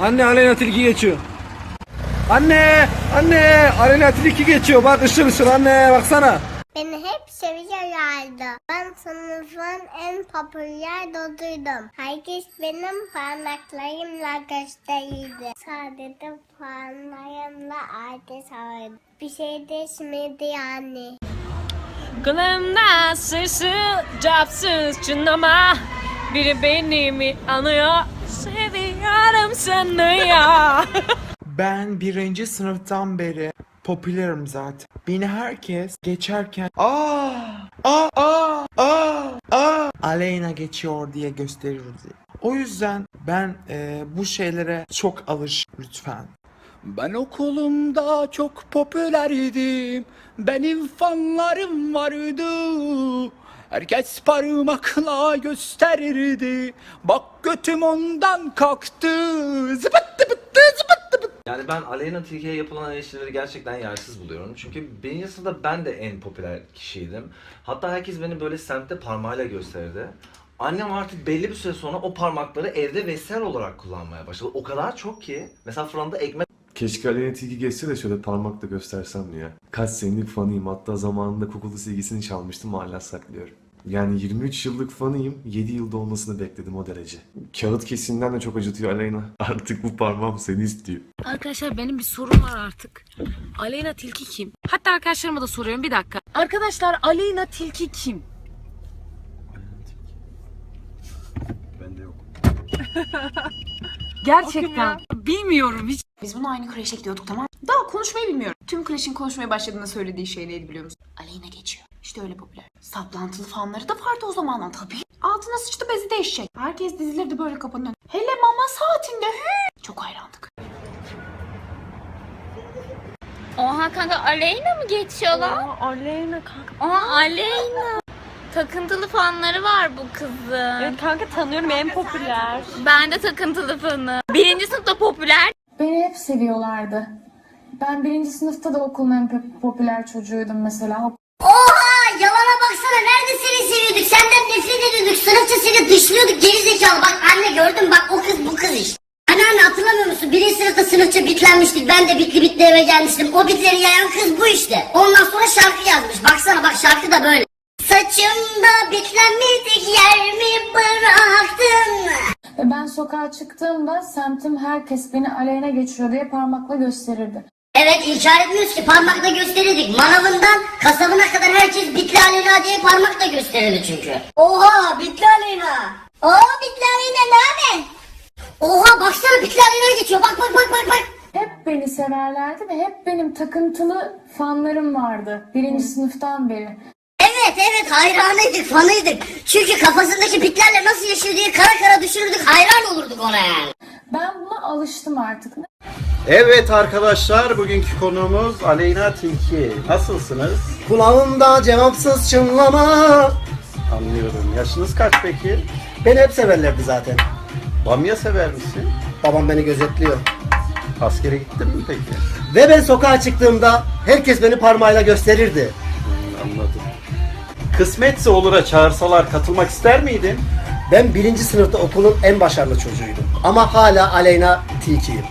Anne Aleyna Tilki geçiyor. Anne! Anne! Aleyna Tilki geçiyor. Bak ışıl ışıl anne baksana. Beni hep seviyorlardı. Ben sınıfın en popüler doduydum. Herkes benim parmaklarımla gösterirdi. Sadece parmaklarımla herkes ağırdı. Bir şey değişmedi yani. Gönlümden sesi capsız çınlama Biri benimi anıyor Seviyorum seni ya Ben birinci sınıftan beri popülerim zaten. Beni herkes geçerken aa aa aa aa aa Aleyna geçiyor diye gösterirdi. O yüzden ben e, bu şeylere çok alış lütfen. Ben okulumda çok popülerdim. Benim fanlarım vardı. Herkes parmakla gösterirdi. Bak götüm ondan kalktı. Zıbıttı bıttı zıbıttı bıttı. Yani ben Aleyna Tilki'ye yapılan eleştirileri gerçekten yersiz buluyorum. Çünkü birinci sınıfta ben de en popüler kişiydim. Hatta herkes beni böyle semtte parmağıyla gösterdi. Annem artık belli bir süre sonra o parmakları evde vesaire olarak kullanmaya başladı. O kadar çok ki. Mesela fırında ekmek Keşke Aleyna Tilki geçse de şöyle parmakla göstersem ya. Kaç senelik fanıyım hatta zamanında kokulu silgisini çalmıştım hala saklıyorum. Yani 23 yıllık fanıyım 7 yılda olmasını bekledim o derece. Kağıt kesimden de çok acıtıyor Aleyna. Artık bu parmağım seni istiyor. Arkadaşlar benim bir sorum var artık Aleyna Tilki kim? Hatta arkadaşlarıma da soruyorum bir dakika Arkadaşlar Aleyna Tilki kim? Bende yok. Gerçekten bilmiyorum hiç Biz bunu aynı kreşe gidiyorduk tamam? Daha konuşmayı bilmiyorum. Tüm kreşin konuşmaya başladığında söylediği şey neydi biliyor musun? Aleyna geçiyor. İşte öyle popüler. Saplantılı fanları da vardı o zamanlar tabii. Altına sıçtı bezi değişecek. Herkes dizilirdi böyle kapının önüne. Hele mama saatinde hü. Çok hayrandık. Oha kanka Aleyna mı geçiyorlar? Aleyna kanka Oha Aleyna. Takıntılı fanları var bu kızın. Evet kanka tanıyorum en popüler Ben de takıntılı fanı. Birinci sınıfta popüler. Beni hep seviyorlardı. Ben birinci sınıfta da okulun en pop- popüler çocuğuydum mesela. Oha yalana baksana nerede seni seviyorduk senden nefret ediyorduk sınıfça seni dışlıyorduk gerizekalı bak anne gördün bak o kız bu kız işte. Anneanne hatırlamıyor musun? Birinci sınıfta sınıfça bitlenmiştik. Ben de bitli bitli eve gelmiştim. O bitleri yayan kız bu işte. Ondan sonra şarkı yazmış. Baksana bak şarkı da böyle. Saçımda bitlenmedik yer mi bıraktın? Ben sokağa çıktığımda semtim herkes beni aleyhine geçiyor diye parmakla gösterirdi. Evet inkar etmiyoruz ki parmakla gösterirdik. Manavından kasabına kadar herkes Bitli Aleyna diye parmakla gösterirdi çünkü. Oha Bitli Aleyna. Oo Bitli Aleyna ne haber? Oha baksana Bitli Aleyna geçiyor bak bak bak bak bak. Hep beni severlerdi ve hep benim takıntılı fanlarım vardı. Birinci sınıftan beri. Evet evet hayranıydık fanıydık. Çünkü kafasındaki bitlerle nasıl yaşıyor diye kara kara düşünürdük hayran olurduk ona yani. Ben buna alıştım artık. Evet arkadaşlar bugünkü konuğumuz Aleyna Tilki. Nasılsınız? Kulağımda cevapsız çınlama. Anlıyorum. Yaşınız kaç peki? Beni hep severlerdi zaten. Bamya sever misin? Babam beni gözetliyor. Askere gittin mi peki? Ve ben sokağa çıktığımda herkes beni parmağıyla gösterirdi. Anladım. Kısmetse olur'a çağırsalar katılmak ister miydin? Ben birinci sınıfta okulun en başarılı çocuğuydum. Ama hala Aleyna Tilki'yim.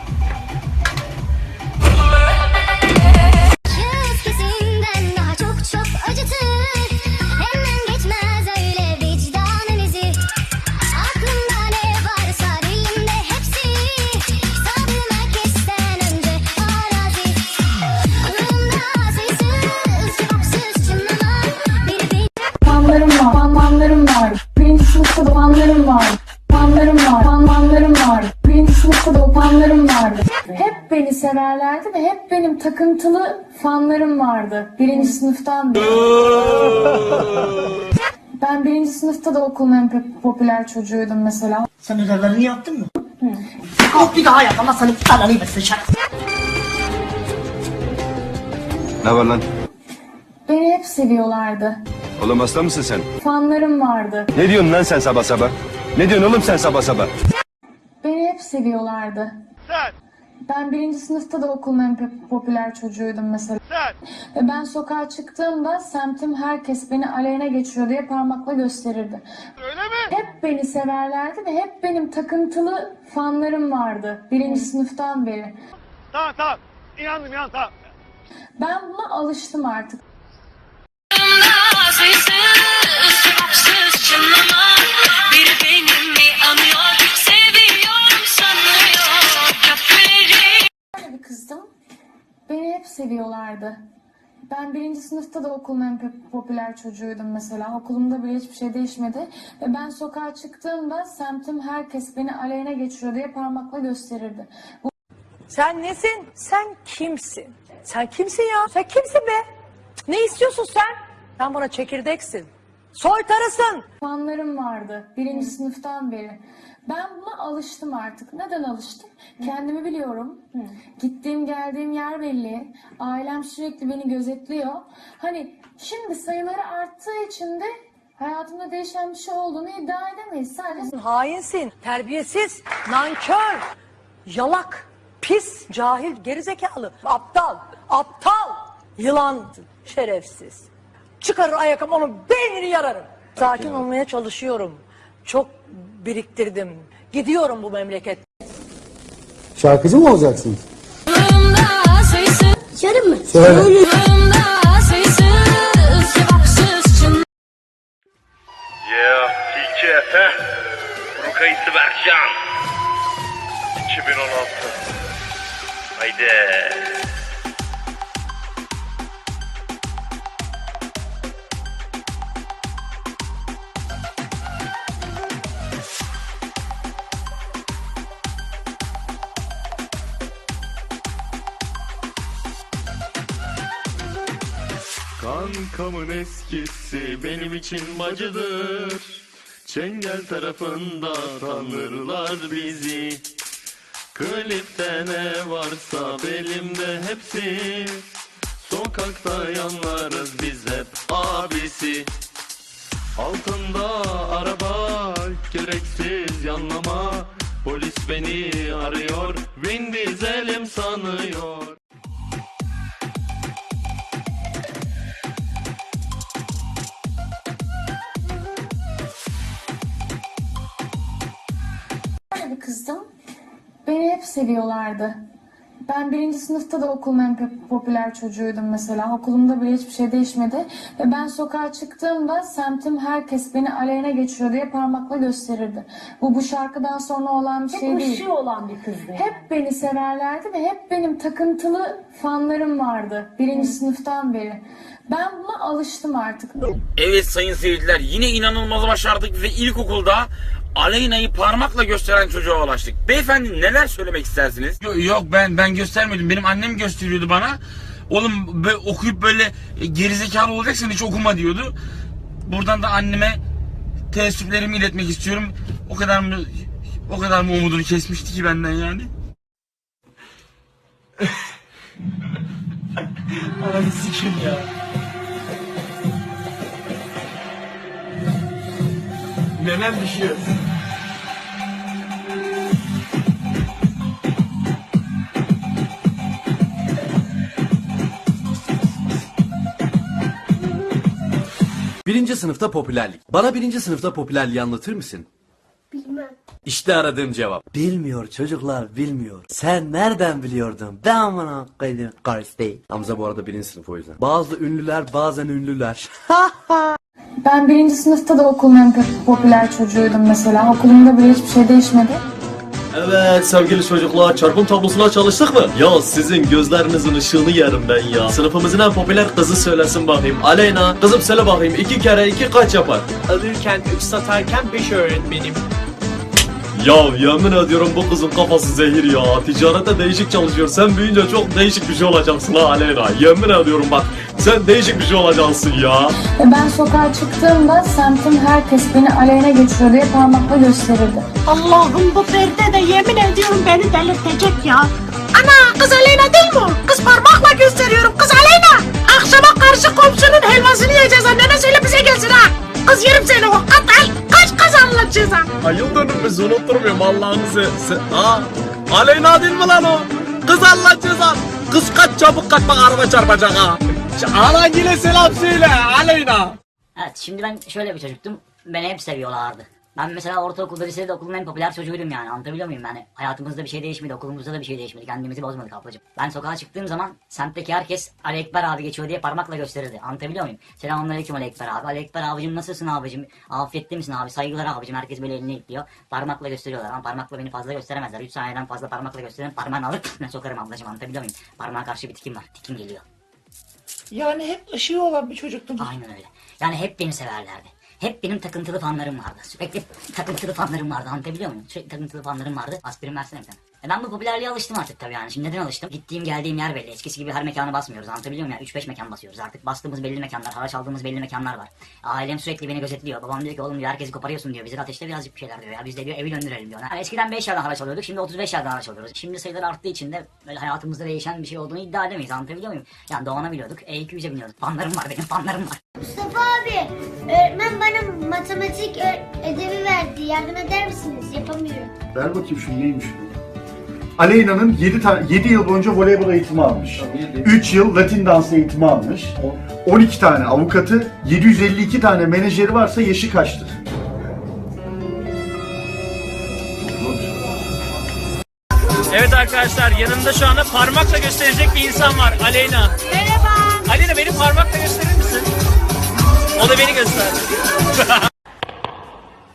Severlerdi ve hep benim takıntılı fanlarım vardı. Birinci sınıftan beri. Ben birinci sınıfta da okulun en pop- popüler çocuğuydum mesela. Sen ödevlerini yaptın mı? Kalk bir daha yap ama seni ananı versin. Ne var lan? Beni hep seviyorlardı. Oğlum hasta mısın sen? Fanlarım vardı. Ne diyorsun lan sen sabah sabah? Ne diyorsun oğlum sen sabah sabah? Beni hep seviyorlardı. Ben birinci sınıfta da okulun en pop- popüler çocuğuydum mesela. Ve ben sokağa çıktığımda semtim herkes beni aleyhine geçiyor diye parmakla gösterirdi. Öyle mi? Hep beni severlerdi ve hep benim takıntılı fanlarım vardı. Birinci sınıftan beri. Tamam tamam. İnandım inandım tamam. Ben buna alıştım artık. Böyle bir Beni hep seviyorlardı. Ben birinci sınıfta da okulun en pop- popüler çocuğuydum mesela. Okulumda bile hiçbir şey değişmedi. Ve ben sokağa çıktığımda semtim herkes beni aleyhine geçiyor diye parmakla gösterirdi. Bu Sen nesin? Sen kimsin? Sen kimsin ya? Sen kimsin be? Ne istiyorsun sen? Sen bana çekirdeksin. Soytarısın. fanlarım vardı birinci sınıftan beri. Ben buna alıştım artık. Neden alıştım? Kendimi biliyorum. Gittiğim geldiğim yer belli. Ailem sürekli beni gözetliyor. Hani şimdi sayıları arttığı için de hayatımda değişen bir şey olduğunu iddia edemeyiz. Sadece Hainsin, terbiyesiz, nankör, yalak, pis, cahil, gerizekalı, aptal, aptal, yılan, şerefsiz. Çıkarır ayakkabı onun beynini yararım. Sakin olmaya çalışıyorum. Çok biriktirdim. Gidiyorum bu memleket. Şarkıcı mı olacaksın? Yarın mı? Söyle. Yeah, Tilki Efe. Kuru kayısı Berkcan. 2016. Haydi. Kankamın eskisi benim için bacıdır. Çengel tarafında tanırlar bizi. Klipte ne varsa belimde hepsi. Sokakta yanlarız biz hep abisi. Altında araba gereksiz yanlama. Polis beni arıyor, Vin Diesel'im sanıyor. Bir kızdım. Beni hep seviyorlardı. Ben birinci sınıfta da okulun en pop- popüler çocuğuydum mesela. Okulumda bile hiçbir şey değişmedi. Ve ben sokağa çıktığımda semtim herkes beni aleyhine geçiyor diye parmakla gösterirdi. Bu bu şarkıdan sonra olan bir şey değil. olan bir kızdı. Hep beni severlerdi ve hep benim takıntılı fanlarım vardı. Birinci sınıftan beri. Ben buna alıştım artık. Evet sayın seyirciler yine inanılmaz başardık ve ilkokulda Aleyna'yı parmakla gösteren çocuğa ulaştık. Beyefendi neler söylemek istersiniz? Yok, yok ben ben göstermedim. Benim annem gösteriyordu bana. Oğlum böyle okuyup böyle e, gerizekalı olacaksın hiç okuma diyordu. Buradan da anneme teessüplerimi iletmek istiyorum. O kadar mı o kadar mı umudunu kesmişti ki benden yani? Ananı sikim ya. Nenem düşüyor. Birinci sınıfta popülerlik. Bana birinci sınıfta popülerliği anlatır mısın? Bilmem. İşte aradığım cevap. Bilmiyor çocuklar bilmiyor. Sen nereden biliyordun? Ben amına koydum karısı Hamza bu arada birinci sınıf o yüzden. Bazı ünlüler bazen ünlüler. Ben birinci sınıfta da okulun en pop- popüler çocuğuydum mesela. Okulumda bile hiçbir şey değişmedi. Evet sevgili çocuklar çarpım tablosuna çalıştık mı? Ya sizin gözlerinizin ışığını yerim ben ya. Sınıfımızın en popüler kızı söylesin bakayım. Aleyna kızım söyle bakayım iki kere iki kaç yapar? Alırken 3 satarken 5 öğretmenim. Ya yemin ediyorum bu kızın kafası zehir ya. Ticarette değişik çalışıyor. Sen büyüyünce çok değişik bir şey olacaksın ha Aleyna. Yemin ediyorum bak. Sen değişik bir şey olacaksın ya. Ve ben sokağa çıktığımda semtim herkes beni aleyhine geçiyor diye parmakla gösterirdi. Allah'ım bu Feride de yemin ediyorum beni delirtecek ya. Ana kız Aleyna değil mi o? Kız parmakla gösteriyorum kız Aleyna. Akşama karşı komşunun helvasını yiyeceğiz annene söyle bize gelsin ha. Kız yerim seni kaç anlatacağız ha. Ay yıl dönümümüzü unutturmuyorum Allah'ınızı. Aa, Aleyna değil mi lan o? Kız Allah cezan. Kız kaç çabuk kaç bak araba çarpacak ha. Anangile selam söyle Aleyna. Evet şimdi ben şöyle bir çocuktum. Beni hep seviyorlardı. Ben mesela ortaokulda lisede okulun en popüler çocuğuydum yani anlatabiliyor muyum yani hayatımızda bir şey değişmedi okulumuzda da bir şey değişmedi kendimizi bozmadık ablacığım. Ben sokağa çıktığım zaman semtteki herkes Ali Ekber abi geçiyor diye parmakla gösterirdi anlatabiliyor muyum? Selamünaleyküm Ali Ekber abi. Ali Ekber abicim nasılsın abicim? Afiyette misin abi? Saygılar abicim herkes böyle elini ekliyor. Parmakla gösteriyorlar ama parmakla beni fazla gösteremezler. 3 saniyeden fazla parmakla gösteririm parmağını alıp sokarım ablacığım anlatabiliyor muyum? Parmağa karşı bir tikim var tikim geliyor. Yani hep ışığı olan bir çocuktum. Aynen öyle. Yani hep beni severlerdi. Hep benim takıntılı fanlarım vardı. Sürekli takıntılı fanlarım vardı. Anlatabiliyor muyum? Sürekli takıntılı fanlarım vardı. Aspirin versene bir tane. E ben bu popülerliğe alıştım artık tabii yani. Şimdi neden alıştım? Gittiğim geldiğim yer belli. Eskisi gibi her mekanı basmıyoruz. Anlatabiliyor muyum? Yani 3-5 mekan basıyoruz. Artık bastığımız belli mekanlar, haraç aldığımız belli mekanlar var. Ailem sürekli beni gözetliyor. Babam diyor ki oğlum diyor herkesi koparıyorsun diyor. Bizi ateşte birazcık bir şeyler diyor ya. Biz de diyor evi döndürelim diyor. Yani eskiden 5 yerden haraç alıyorduk. Şimdi 35 yerden haraç alıyoruz. Şimdi sayılar arttığı için de böyle hayatımızda değişen bir şey olduğunu iddia edemeyiz. Anlatabiliyor muyum? Yani Doğan'a biliyorduk. E200'e biniyorduk. Fanlarım var benim fanlarım var. Mustafa abi, öğretmen bana matematik ödevi verdi. Yardım eder misiniz? Yapamıyorum. Ver bakayım şu neymiş bu? Aleyna'nın 7 tane 7 yıl boyunca voleybol eğitimi almış. 3 yıl Latin dans eğitimi almış. 12 tane avukatı, 752 tane menajeri varsa yaşı kaçtır? Evet arkadaşlar yanımda şu anda parmakla gösterecek bir insan var. Aleyna. Merhaba. Aleyna beni parmakla gösterir? O da beni göster.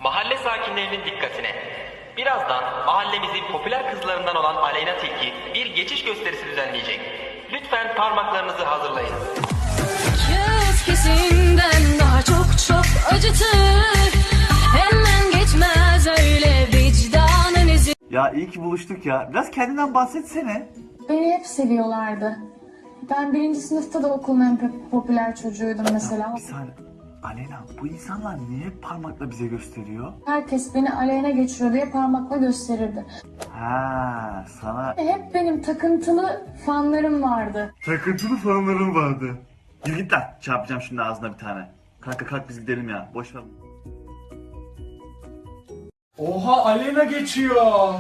Mahalle sakinlerinin dikkatine. Birazdan mahallemizin popüler kızlarından olan Aleyna Tilki bir geçiş gösterisi düzenleyecek. Lütfen parmaklarınızı hazırlayın. Kesinden daha çok çok acıtır. Hemen geçmez öyle vicdanın izi. Ya iyi ki buluştuk ya. Biraz kendinden bahsetsene. Beni hep seviyorlardı. Ben birinci sınıfta da okulun en pop- popüler çocuğuydum mesela. saniye. Aleyna bu insanlar niye parmakla bize gösteriyor? Herkes beni aleyhine geçiyor diye parmakla gösterirdi. Ha, sana Hep benim takıntılı fanlarım vardı. takıntılı fanların vardı. Gir git lan. Çarpacağım şimdi ağzına bir tane. Kanka kalk biz gidelim ya. Boş ver. Oha Aleyna geçiyor.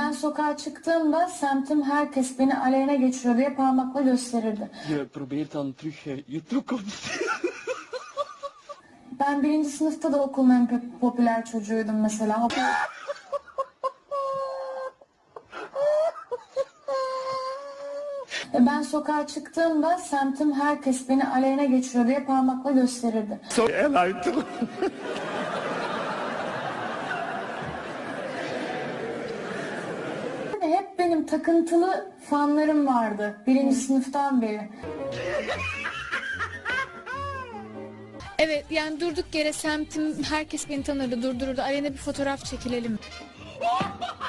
Ben sokağa çıktığımda semtim herkes beni aleyhine geçiyor diye parmakla gösterirdi. Ben birinci sınıfta da okulun en pop- popüler çocuğuydum mesela. Ve ben sokağa çıktığımda semtim herkes beni aleyhine geçiyor diye parmakla gösterirdi. Ve Hep benim takıntılı fanlarım vardı birinci sınıftan beri. Evet yani durduk yere semtim herkes beni tanırdı durdururdu. Arena bir fotoğraf çekilelim.